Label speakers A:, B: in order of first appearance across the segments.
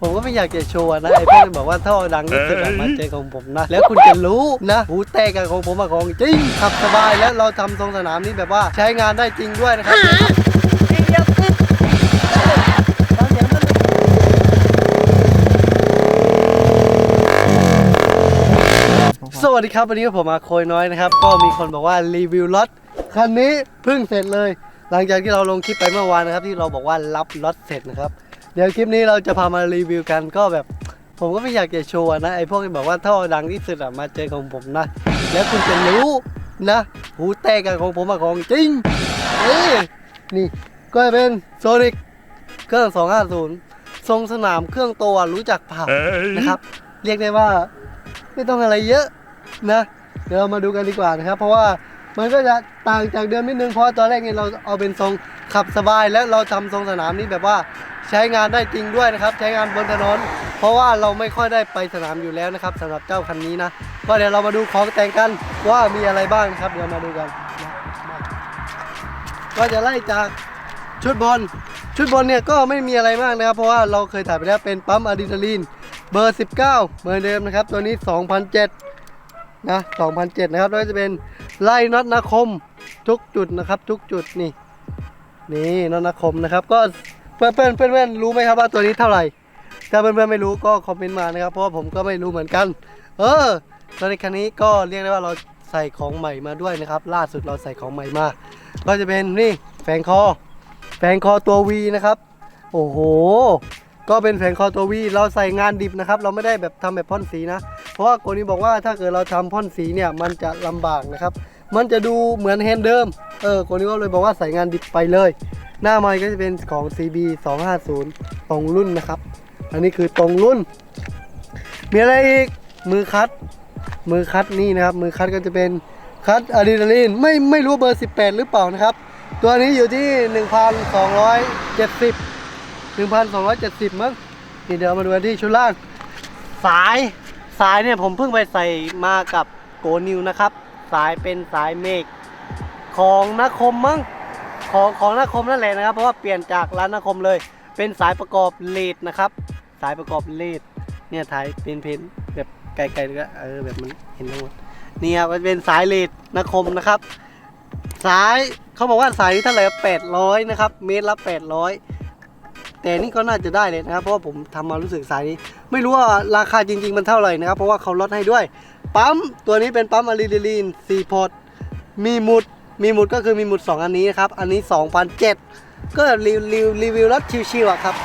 A: ผมก็ไม่อยากจะโชว์นะไอ้เพื่อนบอกว่าท่อดังที่สุดอะมาเจอของผมนะ แล้วคุณจะรู้นะหูแตกกับของผมอะของจริงขับสบายแล้วเราทำตรงสนามนี้แบบว่าใช้งานได้จริงด้วยนะครับสวัสดีครับวันนี้ผมมาโคยน้อยนะครับ ก็มีคนบอกว่ารีวิวรถคันนี้เพิ่งเสร็จเลย หลังจากที่เราลงคลิปไปเมื่อวานนะครับ ที่เราบอกว่ารับรถเสร็จนะครับ เดี๋ยวคลิปนี้เราจะพามารีวิวกันก็แบบ ผมก็ไม่อยากจะโชว์นะไอ้พวกที่บอกว่าท่อดังที่สุดอะมาเจอของผมนะ แล้วคุณจะรู้นะ หูแตกกับของผมอะของจริงเอ้ยนี่ก็เป็นโซนิกเครื่อง 250 ทรงสนามเครื่องตัวรู้จักเผานะครับ เรียกได้ว่าไม่ต้องอะไรเยอะนะ เดี๋ยวเรามาดูกันดีกว่านะครับ เพราะว่ามันก็จะต่างจากเดิมนิดนึงเพราะว่าตอนแรกเนี่ยเราเอาเป็นทรงขับสบาย แล้วเราทำทรงสนามนี้แบบว่า ใช้งานได้จริงด้วยนะครับ ใช้งานบนถนน เพราะว่าเราไม่ค่อยได้ไปสนามอยู่แล้วนะครับสำหรับเจ้าคันนี้นะก็เดี๋ยวเรามาดูของแต่งกันว่ามีอะไรบ้างนะครับเดี๋ยวมาดูกัน ก็จะไล่จากชุดบอลชุดบอลเนี่ยก็ไม่มีอะไรมากนะครับ เพราะว่าเราเคยถ่ายไปแล้วเป็นปั๊มอะดรีนาลีนเบอร์ 19เหมือนเดิมนะครับ ตัวนี้ 2007นะ2007 นะครับแล้วจะเป็นไล่น็อตนาคมทุกจุดนะครับ ทุกจุดนี่นี่น็อตนาคมนะครับก็ เพื่อนเพื่อนเพื่อนเพื่อนรู้ไหมครับว่าตัวนี้เท่าไหร่ถ้าเพื่อนเพื่อนๆไม่รู้ก็คอมเมนต์มานะครับเพราะว่าผมก็ไม่รู้เหมือนกัน เออตอนในคันนี้ก็เรียกได้ว่าเราใส่ของใหม่มาด้วยนะครับ ล่าสุดเราใส่ของใหม่มา ก็จะเป็นนี่แฝงคอ แฝงคอตัว V นะครับ โอ้โห ก็เป็นแผงคอตัววีเราใส่งานดิบนะครับ เราไม่ได้แบบทำแบบพ่นสีนะ เพราะว่าโกนี้บอกว่าถ้าเกิดเราทำพ่นสีเนี่ยมันจะลำบากนะครับ มันจะดูเหมือนแฮนด์เดิม เออโกนี้ก็เลยบอกว่าใส่งานดิบไปเลย หน้าไม้ก็จะเป็นของ CB 250ตรงรุ่นนะครับ อันนี้คือตรงรุ่น มีอะไรอีก มือคัด มือคัดนี่นะครับ มือคัดก็จะเป็นคัดอะดรีนาลีนไม่ไม่รู้เบอร์ 18 หรือเปล่านะครับ ตัวนี้อยู่ที่ 1,270 1,270มั้งนี่เดี๋ยวมาดูที่ชุดล่าง สายสายเนี่ยผมเพิ่งไปใส่มากับโกนิวนะครับ สายเป็นสายเมกของนาคมมั้ง ของของนาคมนั่นแหละนะครับ เพราะว่าเปลี่ยนจากร้านนาคมเลย เป็นสายประกอบเลดนะครับ สายประกอบเลดเนี่ยถ่ายเป็นเพนแบบไกลๆเลยก็เออแบบมันเห็นทั้งหมดนี่ครับมันเป็นสายเลดนาคมนะครับ สายเขาบอกว่าสายนี้เท่าไหร่แปดร้อยนะครับเมตรละแปดร้อยแต่นี่ก็น่าจะได้เลยนะครับ เพราะว่าผมทำมารู้สึกสายนี้ ไม่รู้ว่าราคาจริง ๆ มันเท่าไหร่นะครับ เพราะว่าเขาลดให้ด้วย ปั๊มตัวนี้เป็นปั๊มอะดรีนาลีน4พอร์ตมีหมุด มีหมุดก็คือมีหมุด 2 อันนี้นะครับ อันนี้ 2,007ก็รีวิวรีวิวรถชิวๆอะครับ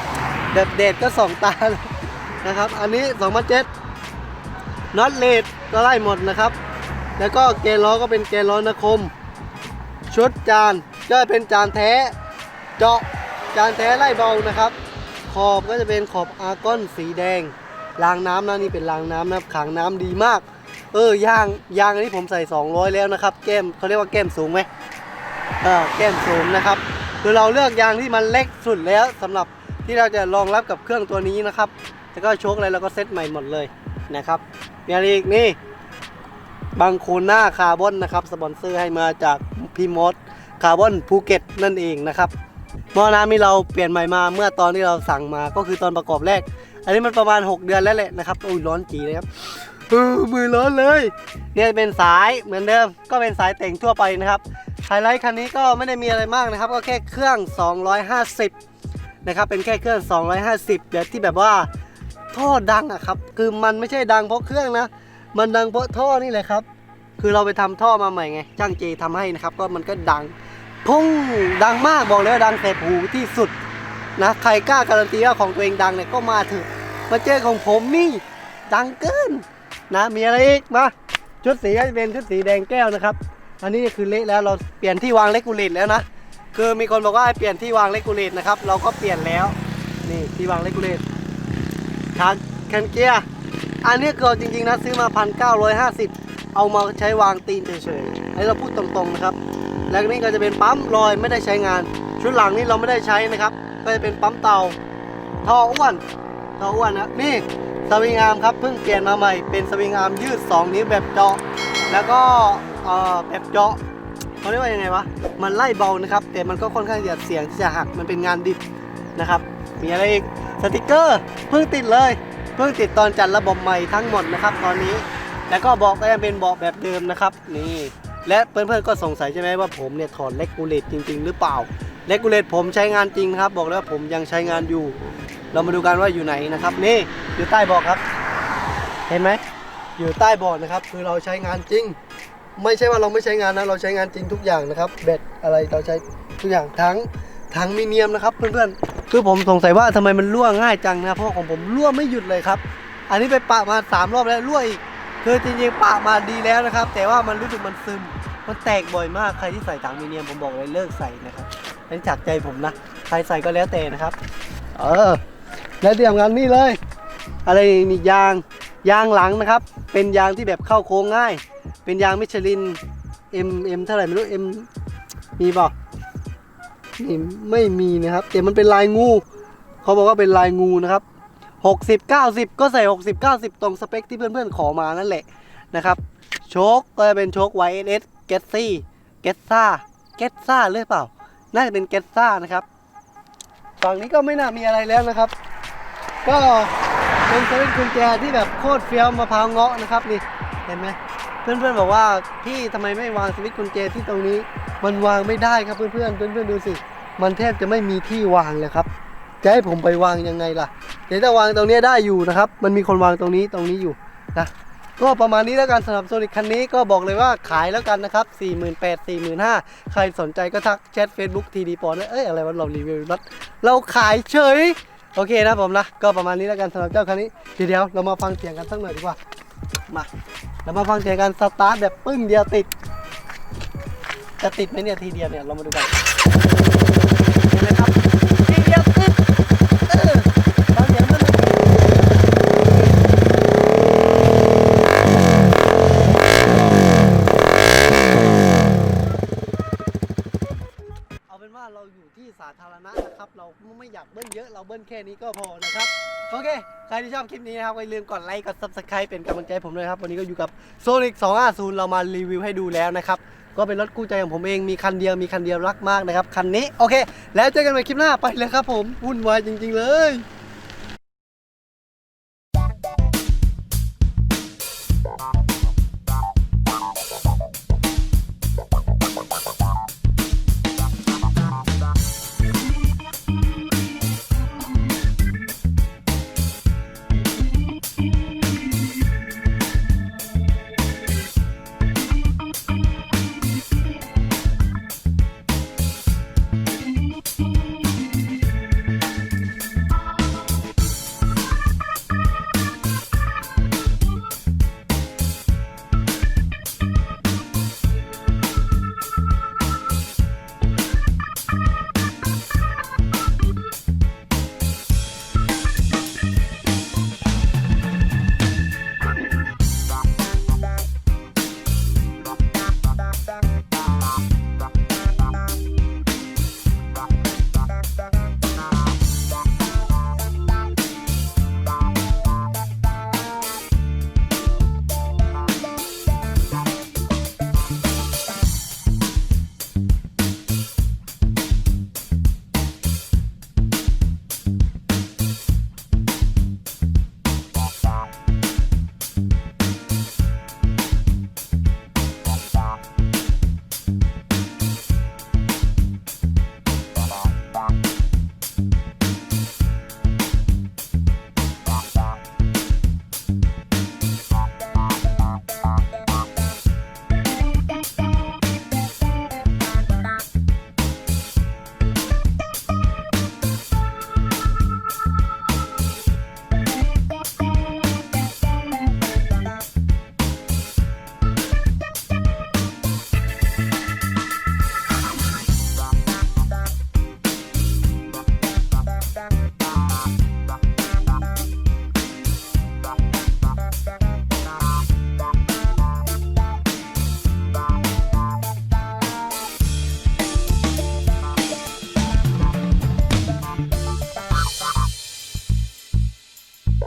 A: แบบเดดก็สองตาเลยนะครับ อันนี้ 2,007น็อตเลดก็ไล่หมดนะครับ แล้วก็เกล้อก็เป็นเกล้อนาคม ชุดจานก็เป็นจานแท้เจาะจานแท้ไล่เบานะครับ ขอบก็จะเป็นขอบอาร์กอนสีแดงรางน้ำนะนี่เป็นรางน้ำนะขังน้ำดีมาก เออยางยางอันนี้ผมใส่ 200 แล้วนะครับ แก้มเขาเรียกว่าแก้มสูงไหมเออแก้มสูงนะครับคือเราเลือกยางที่มันเล็กสุดแล้วสำหรับที่เราจะรองรับกับเครื่องตัวนี้นะครับ แล้วก็โชคอะไรเราก็เซ็ตใหม่หมดเลยนะครับมีอะไรอีกนี่บางโคนหน้าคาร์บอนนะครับสปอนเซอร์ให้มาจากพีมอสคาร์บอนภูเก็ตนั่นเองนะครับหม้อน้ำที่เราเปลี่ยนใหม่มาเมื่อตอนที่เราสั่งมาก็คือตอนประกอบแรก อันนี้มันประมาณ 6 เดือนแล้วแหละนะครับอุ้ยร้อนจีเลยครับ เออมือร้อนเลย เนี่ยเป็นสายเหมือนเดิม ก็เป็นสายแต่งทั่วไปนะครับไฮไลท์คันนี้ก็ไม่ได้มีอะไรมากนะครับ ก็แค่เครื่อง 250 นะครับ เป็นแค่เครื่อง 250 เดี๋ยวที่แบบว่าท่อดังอะครับ คือมันไม่ใช่ดังเพราะเครื่องนะ มันดังเพราะท่อนี่แหละครับ คือเราไปทำท่อมาใหม่ไงช่างเจทำให้นะครับ ก็มันก็ดัง พุ่งดังมากบอกเลยว่าดังแสบหูที่สุดนะ ใครกล้าการันตีว่าของตัวเองดังเนี่ยก็มาเถอะ มาเจอของผมนี่ดังเกิน นะมีอะไรอีกมาชุดสีก็จะเป็นชุดสีแดงแก้วนะครับ อันนี้คือเละแล้วเราเปลี่ยนที่วางเลกูเลตแล้วนะคือมีคนบอกว่าให้เปลี่ยนที่วางเลกูเลตนะครับ เราก็เปลี่ยนแล้วนี่ที่วางเลกูเลตทางแคนเกียร์อันนี้เกิดจริงๆนะซื้อมาพันเก้าร้อยห้าสิบเอามาใช้วางตีนเฉยๆอันนี้เราพูดตรงๆนะครับ แล้วนี่ก็จะเป็นปั๊มลอยไม่ได้ใช้งาน ชุดหลังนี่เราไม่ได้ใช้นะครับ ก็จะเป็นปั๊มเตาท่ออ้วนท่ออ้วนนะนี่ สวิงอาร์มครับเพิ่งเปลี่ยนมาใหม่เป็นสวิงอาร์มยืด 2 นิ้วแบบเจาะ แล้วก็แบบเจาะเขาเรียกว่ายังไงวะ มันไล่เบานะครับ แต่มันก็ค่อนข้างจะเสี่ยงที่จะหัก มันเป็นงานดิบนะครับ มีอะไรอีก สติกเกอร์เพิ่งติดเลย เพิ่งติดตอนจัดระบบใหม่ทั้งหมดนะครับตอนนี้ แล้วก็เบอกก็ยังเป็นเบอกแบบเดิมนะครับ นี่ และเพื่อนๆก็สงสัยใช่ไหมว่าผมเนี่ยถอดเลกูเลตจริง ๆ หรือเปล่าเลกูเลตผมใช้งานจริงครับ บอกแล้ววาผมยังใช้งานอยู่ เรามาดูกันว่าอยู่ไหนนะครับ นี่อยู่ใต้เบอครับ เห็นไหมอยู่ใต้บาะนะครับ คือเราใช้งานจริง ไม่ใช่ว่าเราไม่ใช้งานนะเราใช้งานจริงทุกอย่างนะครับแบตอะไรเราใช้ทุกอย่างทั้งทั้งมีเนียมนะครับ เพื่อนๆคือผมสงสัยว่าทำไมมันรั่วง่ายจังนะเพราะของผมรั่วไม่หยุดเลยครับ อันนี้ไปปะมาสามรอบแล้วรั่วอีกคือจริงๆปะมาดีแล้วนะครับ แต่ว่ามันรู้สึกมันซึมมันแตกบ่อยมากใครที่ใส่ถังมีเนียมผมบอกเลยเลิกใส่นะครับอันนี้จากใจผมนะ ใครใส่ก็แล้วแต่นะครับ เออ และเตรียมงานนี่เลย อะไรนี่ยางยางหลังนะครับ เป็นยางที่แบบเข้าโค้งง่าย เป็นยางมิชลิน M M เท่าไหร่ไม่รู้ M มีเปล่านี่ไม่มีนะครับแต่มันเป็นลายงู เขาบอกว่าเป็นลายงูนะครับ 60 90 ก็ใส่ 60 90 ตรงสเปคที่เพื่อนๆ ขอมานั่นแหละนะครับโชคก็จะเป็นโชค YSS g e t s y g e t s a g e t s a หรือเปล่า น่าจะเป็น g e t s a นะครับ ฝั่งนี้ก็ไม่น่ามีอะไรแล้วนะครับ ก็เป็นสวิตช์กุญแจที่แบบโคตรเฟี้ยวมะพร้าวเงาะนะครับนี่เห็นไหมเพื่อนๆบอกว่าพี่ทำไมไม่วางสวิตช์กุญแจที่ตรงนี้ มันวางไม่ได้ครับเพื่อนๆเพื่อนๆดูสิ มันแทบจะไม่มีที่วางเลยครับจะให้ผมไปวางยังไงล่ะเดี๋ยวจะวางตรงนี้ได้อยู่นะครับ มันมีคนวางตรงนี้ตรงนี้อยู่นะ ก็ประมาณนี้แล้วกันสำหรับโซนิคคันนี้ก็บอกเลยว่าขายแล้วกันนะครับ 4 8 4 5 0 0 0ใครสนใจก็ทักแชท Facebook ทีดีปอนเอ้ยอะไรวะเรารีวิวรถเราขายเฉย โอเคนะผมนะก็ประมาณนี้แล้วกันสำหรับเจ้าคันนี้เดี๋ยวเรามาฟังเสียงกันสักหน่อยดีกว่ามาเรามาฟังเสียงกันสตาร์ทแบบปึ้งเดียวติดจะติดไหมเนี่ยทีเดียวเนี่ยเรามาดูกันเห็นไหมครับ แค่นี้ก็พอนะครับโอเค ใครที่ชอบคลิปนี้นะครับอย่าลืมกดไลค์กด subscribe เป็นกำลังใจผมด้วยครับ วันนี้ก็อยู่กับ Sonic 250 เรามารีวิวให้ดูแล้วนะครับ ก็เป็นรถคู่ใจของผมเองมีคันเดียวมีคันเดียวรักมากนะครับ คันนี้ โอเค แล้วเจอกันใหม่คลิปหน้าไปเลยครับผมวุ่นวายจริง ๆ เลย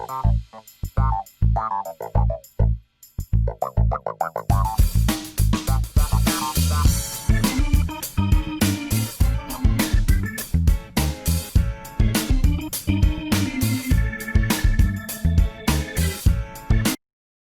A: Thank you.